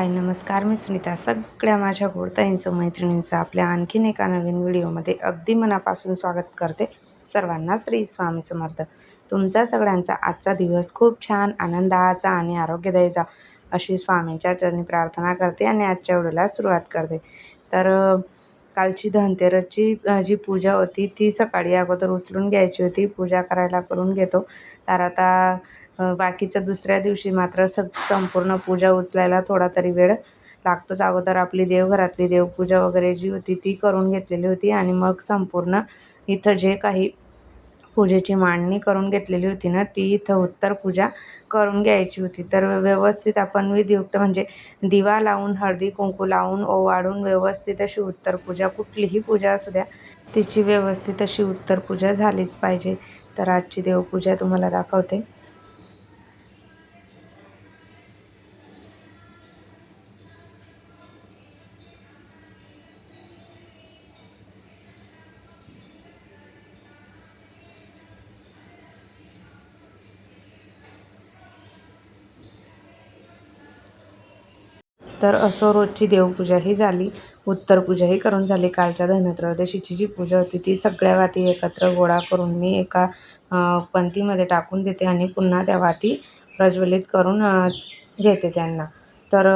हाय नमस्कार मी सुनीता. सगळ्या माझ्या गोडताईंचं मैत्रिणींचं आपल्या आणखीन एका नवीन व्हिडिओमध्ये अगदी मनापासून स्वागत करते सर्वांना श्री स्वामी समर्थ. तुमचा सगळ्यांचा आजचा दिवस खूप छान आनंदाचा आणि आरोग्यदायीचा अशी स्वामींच्या चरणी प्रार्थना करते आणि आजच्या व्हिडिओला सुरुवात करते. तर कालची धनतेरसची जी पूजा होती ती सकाळी अगोदर उचलून घ्यायची होती. पूजा करायला करून घेतो. तर आता बाकीच्या बाकीचं दुसऱ्या दिवशी मात्र स संपूर्ण पूजा उचलायला थोडा तरी वेळ लागतोच. अगोदर आपली देवघरातली देवपूजा वगैरे जी होती ती करून घेतलेली होती आणि मग संपूर्ण इथं जे काही पूजेची मांडणी करून घेतलेली होती ना ती इथं उत्तर पूजा करून घ्यायची होती. तर व्यवस्थित आपण विधियुक्त म्हणजे दिवा लावून हळदी कुंकू लावून ओवाळून व्यवस्थित अशी उत्तर पूजा कुठलीही पूजा असू द्या तिची व्यवस्थित अशी उत्तर पूजा झालीच पाहिजे. तर आजची देवपूजा तुम्हाला दाखवते. तर असं रोजची देवपूजाही झाली उत्तर पूजाही करून झाली. कालच्या धनत्रयोदशीची जी पूजा होती ती सगळ्या वाती एकत्र गोळा करून मी एका अ, पंतीमध्ये टाकून देते आणि पुन्हा त्या वाती प्रज्वलित करून घेते त्यांना. तर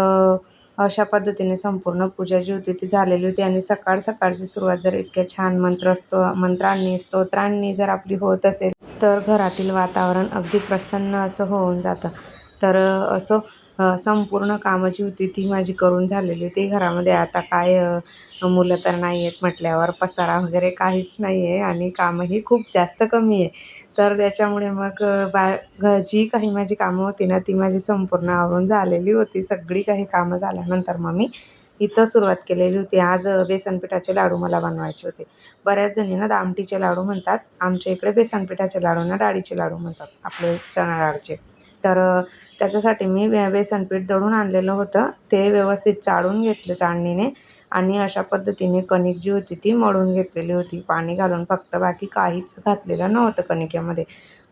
अशा पद्धतीने संपूर्ण पूजा जी होती ती झालेली होती. आणि सकाळ सकाळची सुरुवात जर इतक्या छान मंत्र असतो मंत्रांनी स्तोत्रांनी जर आपली होत असेल तर घरातील वातावरण अगदी प्रसन्न असं होऊन जातं. तर असं संपूर्ण कामं जी होती ती माझी करून झालेली होती. घरामध्ये आता काय मुलं तर नाही आहेत म्हटल्यावर पसारा वगैरे काहीच नाही आहे आणि कामंही खूप जास्त कमी आहे. तर त्याच्यामुळे मग बा घ जी काही माझी कामं होती ना ती माझी संपूर्ण आवरून झालेली होती. सगळी काही कामं झाल्यानंतर मग मी इथं सुरुवात केलेली होती. आज बेसनपिठाचे बेसन पिठाचे लाडू मला बनवायचे होते. बऱ्याच जणी ना दामटीचे लाडू म्हणतात. आमच्या इकडे बेसन पिठाचे लाडू ना डाळीचे लाडू म्हणतात आपले चणा डाळचे. तर त्याच्यासाठी मी बेसनपीठ दळून आणलेलं होतं. ते व्यवस्थित चाळून घेतलं चाळणीने आणि अशा पद्धतीने कणिक जी होती ती मळून घेतलेली होती. पाणी घालून फक्त बाकी काहीच घातलेलं नव्हतं कणिकेमध्ये.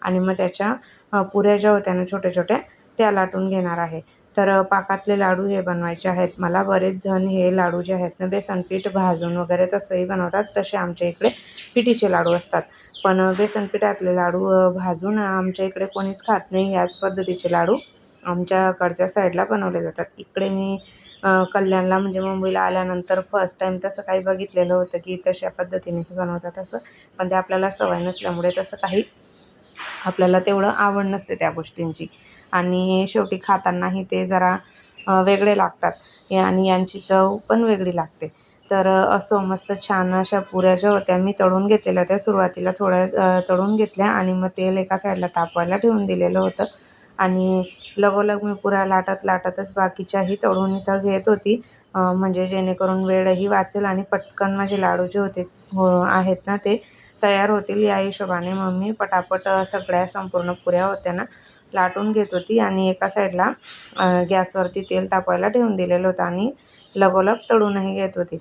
आणि मग त्याच्या पुऱ्या ज्या होत्या ना छोट्या छोट्या त्या लाटून घेणार आहे. तर पाकातले लाडू हे बनवायचे आहेत. मला बरेच जण हे लाडू जे आहेत ना बेसनपीठ भाजून वगैरे तसंही बनवतात. तसे आमच्या इकडे पिठीचे लाडू असतात. पण बेसन पिठातले लाडू भाजून आमच्या इकडे कोणीच खात नाही याच पद्धतीचे लाडू. आमच्याकडच्या साईडला बनवले जातात. इकडे मी कल्याणला म्हणजे मुंबईला आल्यानंतर फर्स्ट टाईम तसं काही बघितलेलं होतं की तशा पद्धतीनेही बनवतात असं. पण ते आपल्याला सवय नसल्यामुळे तसं काही आपल्याला तेवढं आवड नसते त्या गोष्टींची. आणि शेवटी खातानाही ते जरा वेगळे लागतात. आणि यांची चव पण वेगळी लागते. तर असं मस्त छान अशा पुऱ्या ज्या होत्या मी तळून घेतलेल्या होत्या. सुरुवातीला थोड्या तळून घेतल्या आणि मग तेल एका साईडला तापवायला ठेवून दिलेलं होतं. आणि लगोलग मी पुऱ्या लाटत लाटतच बाकीच्याही तळून इथं घेत होती. म्हणजे जेणेकरून वेळही वाचेल आणि पटकन माझे लाडू जे होते हो आहेत ना ते तयार होतील या हिशोबाने मग मी पटापट सगळ्या संपूर्ण पुऱ्या होत्या ना लाटून घेत होती. आणि एका साईडला गॅसवरती तेल तापवायला ठेवून दिलेलं होतं आणि लगोलग तळूनही घेत होती.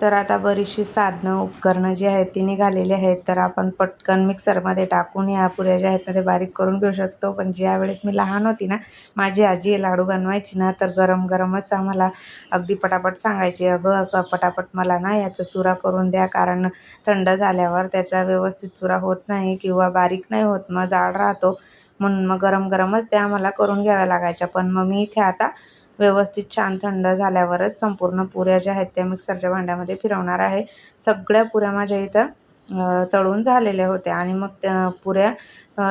तर आता बरीचशी साधनं उपकरणं जी आहेत ती निघालेली आहेत. तर आपण पटकन मिक्सरमध्ये टाकून या पुऱ्या ज्या आहेत ना ते बारीक करून घेऊ शकतो. पण ज्यावेळेस मी लहान होती ना माझी आजी लाडू बनवायची ना तर गरम गरमच आम्हाला अगदी पटापट सांगायची अगं अगं पटापट मला ना याचा चुरा करून द्या कारण थंड झाल्यावर त्याचा व्यवस्थित चुरा होत नाही किंवा बारीक नाही होत मग जाड राहतो. म्हणून मग गरम गरमच त्या आम्हाला करून घ्याव्या लागायच्या. पण मग मी इथे आता व्यवस्थित छान थंड झाल्यावरच संपूर्ण पुऱ्या ज्या आहेत त्या मिक्सरच्या भांड्यामध्ये फिरवणार आहे. सगळ्या पुऱ्या माझ्या इथं तळून झालेल्या होत्या आणि मग त्या पुऱ्या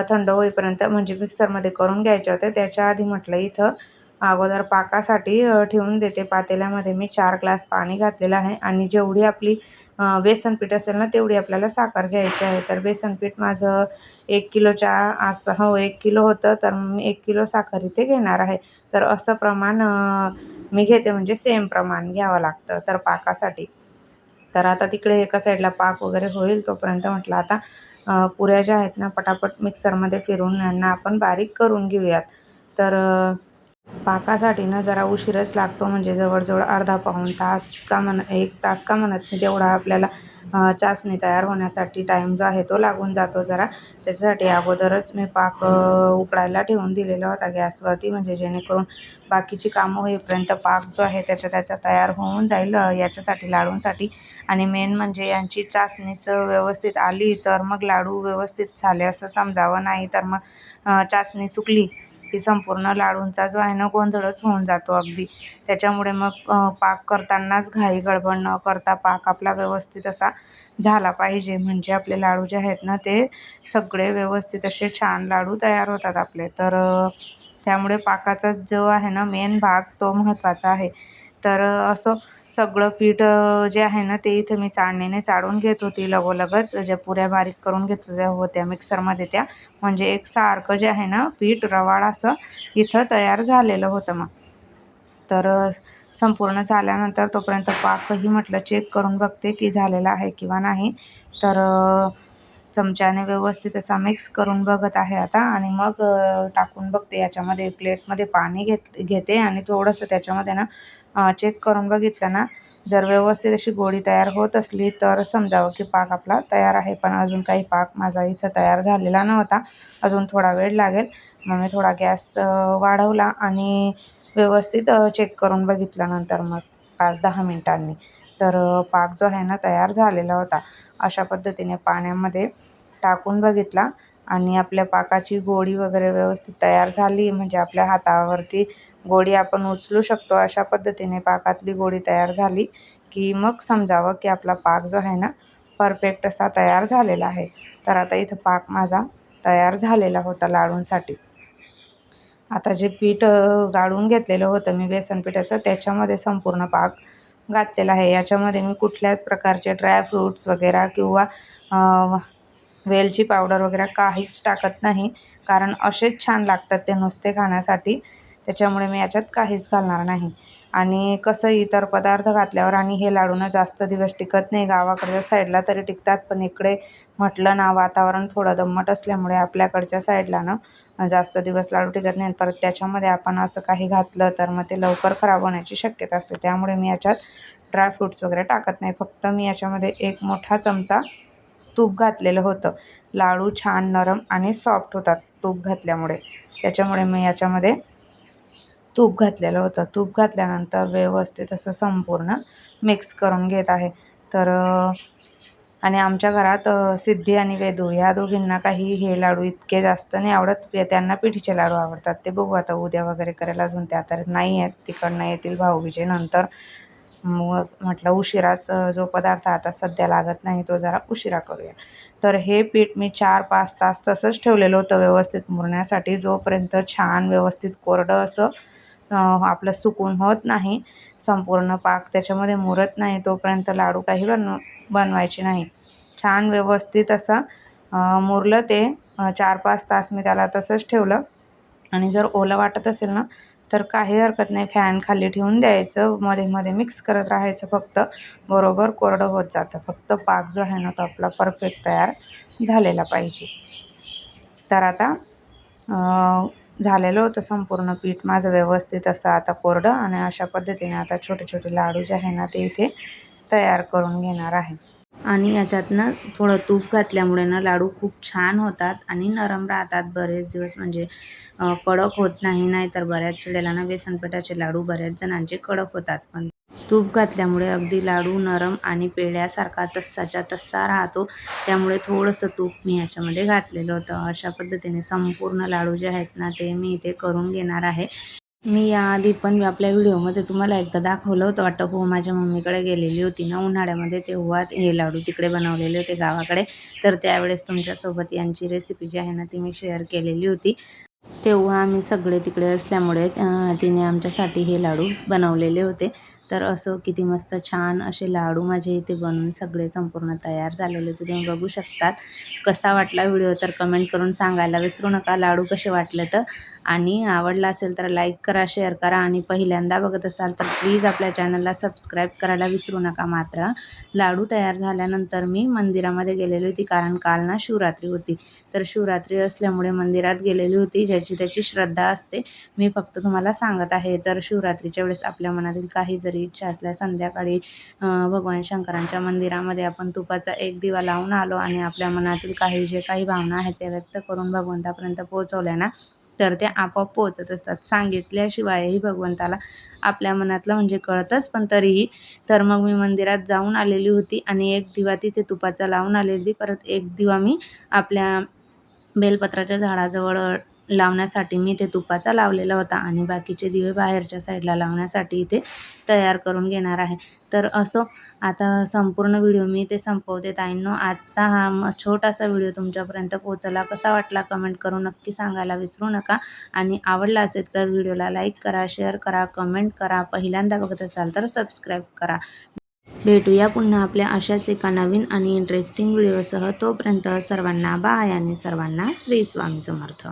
थंड होईपर्यंत म्हणजे मिक्सरमध्ये करून घ्यायच्या होत्या. त्याच्या आधी म्हटलं इथं अगोदर पाकासाठी ठेवून देते. पातेल्यामध्ये मी चार ग्लास पाणी घातलेलं आहे आणि जेवढी आपली बेसनपीठ बेसन पीठ असेल ना तेवढी आपल्याला साखर घ्यायची आहे. तर बेसन पीठ माझं एक किलोच्या आसपास हो एक किलो होतं तर मी एक किलो साखर इथे घेणार आहे. तर असं प्रमाण मी घेते म्हणजे सेम प्रमाण घ्यावं लागतं तर पाकासाठी. तर आता तिकडे एका साईडला पाक वगैरे होईल तोपर्यंत म्हटलं आता पुऱ्या ज्या आहेत ना पटापट मिक्सरमध्ये फिरून यांना आपण बारीक करून घेऊयात. तर पाकासाठी ना जरा उशीरच लागतो म्हणजे जवळजवळ अर्धा पाऊण तास का म्हण एक तास का म्हणत नाही तेवढा आपल्याला चासणी तयार होण्यासाठी टाईम जो आहे तो लागून जातो जरा. त्याच्यासाठी अगोदरच मी पाक उकडायला ठेवून दिलेला होता गॅसवरती म्हणजे जेणेकरून बाकीची कामं होईपर्यंत पाक जो आहे त्याच्या त्याचा तयार होऊन जाईल याच्यासाठी लाडूंसाठी. आणि मेन म्हणजे यांची चाचणीचं व्यवस्थित आली तर मग लाडू व्यवस्थित झाले असं समजावं नाही तर मग चाचणी चुकली की संपूर्ण लाडूंचा जो आहे ना गोंधळच होऊन जातो अगदी. त्याच्यामुळे मग पाक करतानाच घाई गडबड न करता पाक आपला व्यवस्थित असा झाला पाहिजे. म्हणजे आपले लाडू जे आहेत ना ते सगळे व्यवस्थित असे छान लाडू तयार होतात आपले. तर त्यामुळे पाकाचा जो आहे ना मेन भाग तो महत्त्वाचा आहे. तर असं सगळं पीठ जे आहे ना ते इथे मी चाळणीने चाळून घेत होती लगोलगच. ज्या पुऱ्या बारीक करून घेत होत्या होत्या मिक्सरमध्ये त्या. म्हणजे एकसारखं जे आहे ना पीठ रवाळ असं इथं तयार झालेलं होतं मग. तर संपूर्ण झाल्यानंतर तोपर्यंत पाकही म्हटलं चेक करून बघते की झालेला आहे किंवा नाही. तर चमच्याने व्यवस्थित असा मिक्स करून बघत आहे आता. आणि मग टाकून बघते. याच्यामध्ये प्लेटमध्ये पाणी घेत घेते. आणि थोडंसं त्याच्यामध्ये ना चेक करून बघितलं ना जर व्यवस्थित अशी गोळी तयार होत असली तर समजावं की पाक आपला तयार आहे पण अजून काही पाक माझा इथं तयार झालेला नव्हता. अजून थोडा वेळ लागेल. मग मी थोडा गॅस वाढवला आणि व्यवस्थित चेक करून बघितल्यानंतर नंतर मग पाच दहा मिनटांनी तर पाक जो आहे ना तयार झालेला होता. अशा पद्धतीने पाण्यामध्ये टाकून बघितला आणि आपल्या पाकाची गोळी वगैरे व्यवस्थित तयार झाली. म्हणजे आपल्या हातावरती गोळी आपण उचलू शकतो अशा पद्धतीने पाकातली गोळी तयार झाली की मग समजावं की आपला पाक जो आहे ना परफेक्ट असा तयार झालेला आहे. तर आता इथं पाक माझा तयार झालेला होता लाडूंसाठी. आता जे पीठ गाळून घेतलेलं होतं मी बेसन पिठाचं त्याच्यामध्ये संपूर्ण पाक घातलेला आहे. याच्यामध्ये मी कुठल्याच प्रकारचे ड्रायफ्रूट्स वगैरे किंवा वेलची पावडर वगैरे काहीच टाकत नाही. कारण असेच छान लागतात ते नुसते खाण्यासाठी. त्याच्यामुळे मी याच्यात काहीच घालणार नाही. आणि कसं इतर पदार्थ घातल्यावर आणि हे लाडू ना जास्त दिवस टिकत नाही गावाकडच्या साईडला तरी टिकतात. पण इकडे म्हटलं ना वातावरण थोडं दम्मट असल्यामुळे आपल्याकडच्या साईडला ना जास्त दिवस लाडू टिकत नाही. परत त्याच्यामध्ये आपण असं काही घातलं तर मग ते लवकर खराब होण्याची शक्यता असते. त्यामुळे मी याच्यात ड्रायफ्रूट्स वगैरे टाकत नाही. फक्त मी याच्यामध्ये एक मोठा चमचा तूप घातलेलं होतं. लाडू छान नरम आणि सॉफ्ट होतात तूप घातल्यामुळे. त्याच्यामुळे मी याच्यामध्ये तूप घातलेलं होतं. तूप घातल्यानंतर व्यवस्थित असं संपूर्ण मिक्स करून घेत आहे. तर आणि आमच्या घरात सिद्धी आणि वेदू ह्या दोघींना काही हे लाडू इतके जास्त नाही आवडत. त्यांना पिठीचे लाडू आवडतात. ते बघू आता उद्या वगैरे करायला अजून. त्या तर नाही आहेत. तिकडनं येतील भाऊबीजे नंतर. मग म्हटलं उशिराच जो पदार्थ आता सध्या लागत नाही तो जरा उशिरा करूया. तर हे पीठ मी चार पाच तास तसंच ठेवलेलं होतं व्यवस्थित मुरण्यासाठी. जोपर्यंत छान व्यवस्थित कोरडं असं आपलं सुकून होत नाही. संपूर्ण पाक त्याच्यामध्ये मुरत नाही. तोपर्यंत लाडू काही बनव बनवायचे नाही. छान व्यवस्थित असं मुरलं ते. चार पाच तास मी त्याला तसंच ठेवलं. आणि जर ओलं वाटत असेल ना तर काही हरकत नाही. फॅन खाली ठेवून द्यायचं. मध्ये मध्ये मिक्स करत राहायचं फक्त. बरोबर कोरडं होत जातं. फक्त पाक जो आहे ना तो आपला परफेक्ट तयार झालेला पाहिजे. तर आता झालेलं होतं संपूर्ण पीठ माझं व्यवस्थित असं आता कोरडं आणि अशा पद्धतीने आता छोटे छोटे लाडू जे आहे ना ते इथे तयार करून घेणार आहे. आणि याच्यात ना थोडं तूप घातल्यामुळे ना लाडू खूप छान होतात आणि नरम राहतात बरेच दिवस. म्हणजे कडक होत नाही नाहीतर बऱ्याच वेळेला ना बेसनपिठाचे लाडू बऱ्याच जणांचे कडक होतात. पण तूप घातल्यामुळे अगदी लाडू नरम आणि पेढ्यासारखा तस्साच्या तस्सा राहतो. त्यामुळे थोडंसं तूप मी याच्यामध्ये घातलेलं होतं. अशा पद्धतीने संपूर्ण लाडू जे आहेत ना ते मी इथे करून घेणार आहे. मी याआधी पण मी आपल्या व्हिडिओमध्ये तुम्हाला एकदा दाखवलं होतं वाटतं. हो माझ्या मम्मीकडे गेलेली होती ना उन्हाळ्यामध्ये तेव्हा हे लाडू तिकडे बनवलेले होते गावाकडे. तर त्यावेळेस तुमच्यासोबत यांची रेसिपी जी आहे ना ती मी शेअर केलेली होती. तेव्हा आम्ही सगळे तिकडे असल्यामुळे तिने आमच्यासाठी हे लाडू बनवलेले होते. तर असं किती मस्त छान असे लाडू माझे इथे बनून सगळे संपूर्ण तयार झालेले होते तुम्ही बघू शकतात. कसा वाटला व्हिडिओ तर कमेंट करून सांगायला विसरू नका. लाडू कसे वाटले तर? आणि आवडला असेल तर लाईक करा शेअर करा आणि पहिल्यांदा बघत असाल तर प्लीज आपल्या चॅनलला सबस्क्राईब करायला विसरू नका मात्र. लाडू तयार झाल्यानंतर मी मंदिरामध्ये गेलेली होती कारण काल ना शिवरात्री होती. तर शिवरात्री असल्यामुळे मंदिरात गेलेली होती ज्याची त्याची श्रद्धा असते. मी फक्त तुम्हाला सांगत आहे. तर शिवरात्रीच्या वेळेस आपल्या मनातील काही जरी इच्छा असल्या संध्याकाळी भगवान शंकरांच्या मंदिरामध्ये आपण तुपाचा एक दिवा लावून आलो आणि आपल्या मनातील काही जे काही भावना आहेत त्या व्यक्त करून भगवंतापर्यंत पोहोचवल्या ना तर ते आपोआप पोहोचत असतात. सांगितल्याशिवायही भगवंताला आपल्या मनातलं म्हणजे कळतंच पण तरीही तर मग मी मंदिरात जाऊन आलेली होती आणि एक दिवा तिथे तुपाचा लावून आलेली परत एक दिवा मी आपल्या बेलपत्राच्या झाडाजवळ लावण्यासाठी मी ते तुपाचा लावलेला होता आणि बाकीचे दिवे बाहेरच्या साईडला लावण्यासाठी इथे तयार करून घेणार आहे. तर असो आता संपूर्ण व्हिडिओ मी ते संपवते. ताईंनो आजचा हा म छोटासा व्हिडिओ तुमच्यापर्यंत पोहोचला कसा वाटला कमेंट करून नक्की सांगायला विसरू नका. आणि आवडला असेल तर व्हिडिओला लाईक करा शेअर करा कमेंट करा. पहिल्यांदा बघत असाल तर सबस्क्राईब करा. भेटूया पुन्हा आपल्या अशाच एका नवीन आणि इंटरेस्टिंग व्हिडिओसह. तोपर्यंत सर्वांना बाय आणि सर्वांना श्री स्वामी समर्थ.